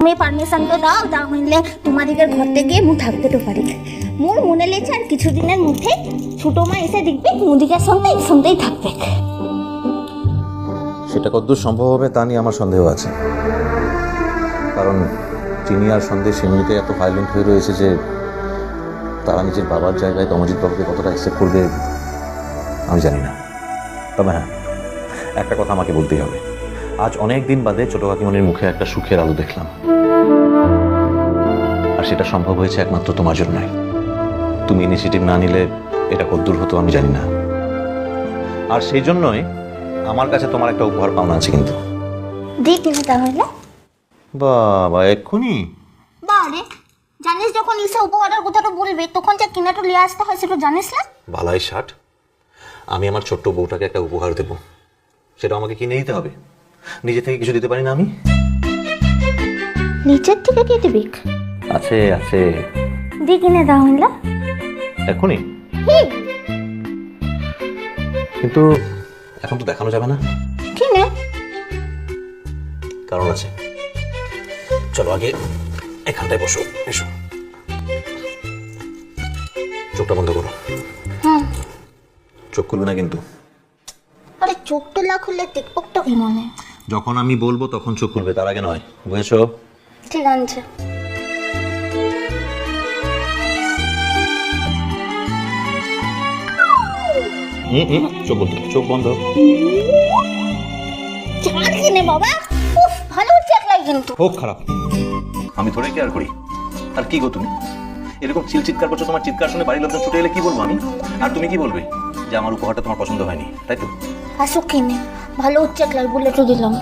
তুমি পারমিশন তো দাও তা হইলে তোমাদিকে ঘর থেকে মু থাকতে তো পারি। মোর মনে লেছে আর কিছুদিনের মধ্যে ছোট মা এসে দেখবে মুদিকার সঙ্গে একসঙ্গেই থাকবে। সেটা কতদূর সম্ভব হবে তা নিয়ে আমার সন্দেহ আছে। কারণ চিনি আর সন্দেহ সেমনিতে এত ভায়োলেন্ট হয়ে রয়েছে যে তারা নিজের বাবার জায়গায় কমজিৎ বাবুকে কতটা অ্যাকসেপ্ট করবে, আমি জানি না। তবে হ্যাঁ একটা কথা আমাকে বলতেই হবে। আজ অনেক দিন বাদে ছোট কাকিমণির মুখে একটা সুখের আলো দেখলাম। আর সেটা সম্ভব হয়েছে একমাত্র তোমার জন্যই। তুমি ইনিশিয়েটিভ না নিলে এটা কদ্দূর হতো আমি জানি না। আর সেই জন্যই আমার কাছে তোমার একটা উপহার পাওনা আছে কিন্তু। তাহলে? বাবা এক্ষুনি? বারে জানিস যখন এসে উপহারের কথাটা বলবে তখন যে কিনাটা নিয়ে আসতে হয় সেটা জানিস না? বালাই ষাট আমি আমার ছোট্ট বউটাকে একটা উপহার দেব। সেটা আমাকে কিনে দিতে হবে। নিজে থেকে কিছু দিতে পারি না আমি? নিচের থেকে কে দিবি? আছে আছে। দি কিনে দাও তাহলে এক্ষুনি কিন্তু এখন তো দেখানো যাবে না। কিনে? কারণ আছে। চলো আগে এখানটায় বসো এসো। চোখটা বন্ধ করো। চোখ খুলবে না কিন্তু। আরে চোখটা না খুললে টিকপকটা কি মনে? যখন আমি বলব তখন চোখ খুলবে। তার আগে নয়। বুঝেছ? ঠিক আছে। চোখ বন্ধ চোখ বন্ধ। চার কিনে বাবা? উফ ভালো চেক লাগে কিন্তু। খুব খারাপ। আমি থোড়াই কেয়ার করি? আর কি গো তুমি? এরকম চিল চিৎকার করছ তোমার চিৎকার শুনে বাড়ির লোকজন ছুটে এলে কি বলব আমি? আর তুমি কি বলবে যে আমার উপহারটা তোমার পছন্দ হয়নি তাই তো? আসুক কিনে। ভালো চেক লাগে বলে তো দিলাম।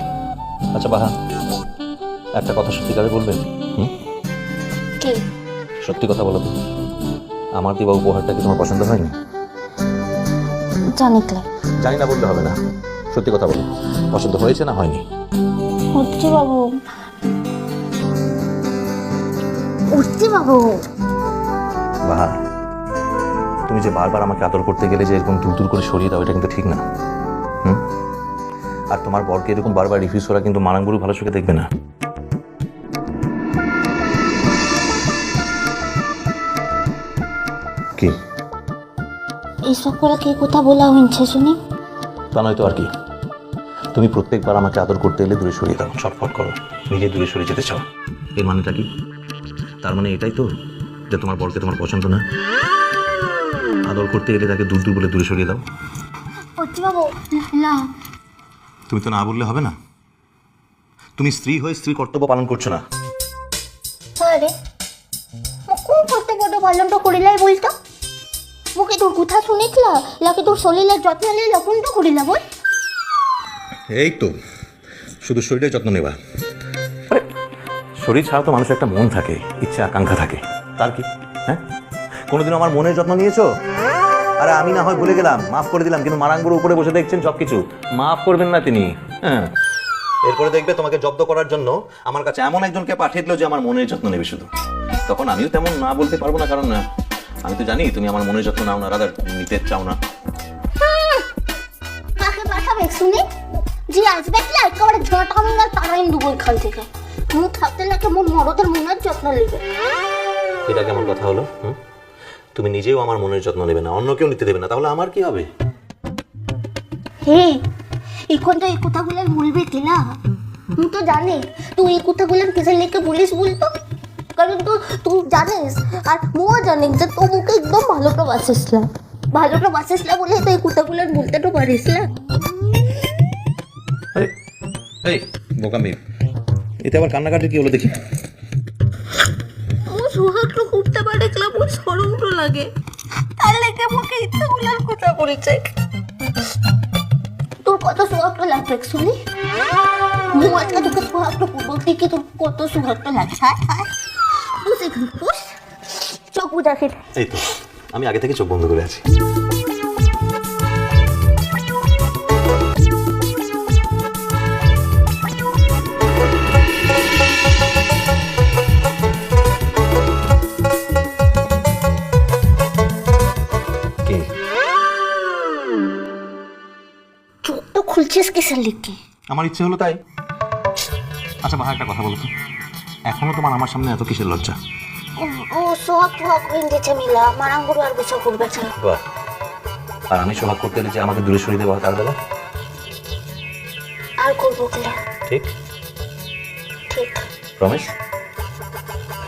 আচ্ছা বাহা একটা কথা সত্যিকারে বলবে হুম? কি? সত্যি কথা বলো তো। আমার দিবা উপহারটা কি তোমার পছন্দ হয়নি? জানি ক্লাই জানি না বললে হবে না। সত্যি কথা বলো। পছন্দ হয়েছে না হয়নি? উঠছি বাবু। উঠছি বাবু। বাহা তুমি যে বারবার আমাকে আদর করতে গেলে যে এরকম দূর দূর করে সরিয়ে দাও এটা কিন্তু ঠিক না। হুম? আর তোমার বরকে এরকম বারবার রিফিউজ করা কিন্তু মানাঙ্গুরু ভালো চোখে দেখবে না। কি? এইসব করে কে কথা বলা হয়েছে শুনি? তা নয় তো আর কি। তুমি প্রত্যেকবার আমাকে আদর করতে এলে দূরে সরিয়ে দাও ছটফট করো নিজে দূরে সরে যেতে চাও। এর মানেটা কি? তার মানে এটাই তো যে তোমার বরকে তোমার পছন্দ না। আদর করতে এলে তাকে দূর দূর বলে দূরে সরিয়ে দাও। উঠছি বাবু না। তুমি তো না বললে হবে না। তুমি স্ত্রী হয়ে স্ত্রী কর্তব্য পালন করছ না। আরে কোন কর্তব্যটা পালনটা করিলাই বলতো? মুখে তোর কথা শুনিকলা লাকি তোর শরীরের যত্ন নিয়ে লক্ষণটা করিলা বল? এই তো শুধু শরীরের যত্ন নেবা। শরীর ছাড়া তো মানুষের একটা মন থাকে ইচ্ছা আকাঙ্ক্ষা থাকে। তার কি? হ্যাঁ? কোনোদিন আমার মনের যত্ন নিয়েছো? আরে আমি না হয় ভুলে গেলাম মাফ করে দিলাম কিন্তু মারাঙ্গুর উপরে বসে দেখছেন সব কিছু মাফ করবেন না তিনি। হ্যাঁ। এরপরে দেখবে তোমাকে জব্দ করার জন্য আমার কাছে এমন একজনকে পাঠিয়ে দিল যে আমার মনের যত্ন নেবে শুধু। তখন আমিও তেমন না বলতে পারব না কারণ না আমি তো জানি তুমি আমার মনের যত্ন নাও না রাদার নিতে চাও না। কাকে পাঠাবে শুনি। আসবে কি আর এখান থেকে। মুখ থাকতে লাগে মোর মরদের মনের যত্ন নেবে। এটা কেমন কথা হলো হুম? তুমি নিজেও আমার মনের যত্ন নেবে না অন্য কেউ নিতে দেবে না তাহলে আমার কি হবে? হে এখন তো এই কথাগুলো বলবে কি না? তুই তো জানিস তুই এই কথাগুলো কিসের লেগে বলিস বলতো? কারণ তুই তুই জানিস আর মুও জানিস যে তো মুখে একদম ভালোটা বাসিস না। ভালোটা বাসিস না বলে তো এই কথাগুলো বলতে তো পারিস না। এই বোকা মেয়ে এতে আবার কান্নাকাটি কি হলো দেখি। ও সুহাগটা লাগে। তার মুখে ইচ্ছাগুলোর কথা বলেছে তোর কত সুহাগটা লাগবে শুনি? মু আজকে তোকে সুহাগটা বলতে কি তোর কত সুহাগটা লাগে হ্যাঁ বুঝে চোখ বুঝা এই তো, আমি আগে থেকে চোখ বন্ধ করে আছি। খুলছিস কিসের লিখে। আমার ইচ্ছে হলো তাই। আচ্ছা মা একটা কথা বলো এখনও তোমার আমার সামনে এত কিসের লজ্জা? ও সোহাগ টোহাগ হইতেছে মিলা। মারাঙ্গুরু আর গোসা করবে বাহ। আর আমি সোহাগ করতে এলে যে আমাকে দূরে সরিয়ে দেবো তার বেলা আর করব কিলা ঠিক? ঠিক। রমেশ?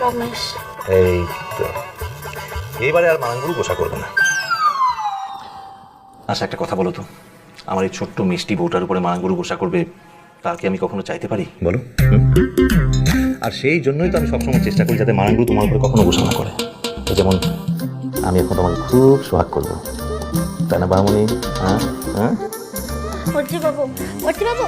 রমেশ। এই তো। এইবারে আর মারাঙ্গুরু গোসা করবে না। আচ্ছা একটা কথা বলো তো। আমার এই ছোট্ট মিষ্টি বউটার উপরে মারাঙ্গুরু গোসা করবে তার কি আমি কখনো চাইতে পারি? বলো। আর সেই জন্যই তো আমি সবসময় চেষ্টা করি যাতে মারাঙ্গুরু তোমার উপরে কখনো গোসা না করে। যেমন আমি এখন তোমাকে খুব সোহাগ করব। তাই না বামুনি? হ্যাঁ? হ্যাঁ? বাবু বাবু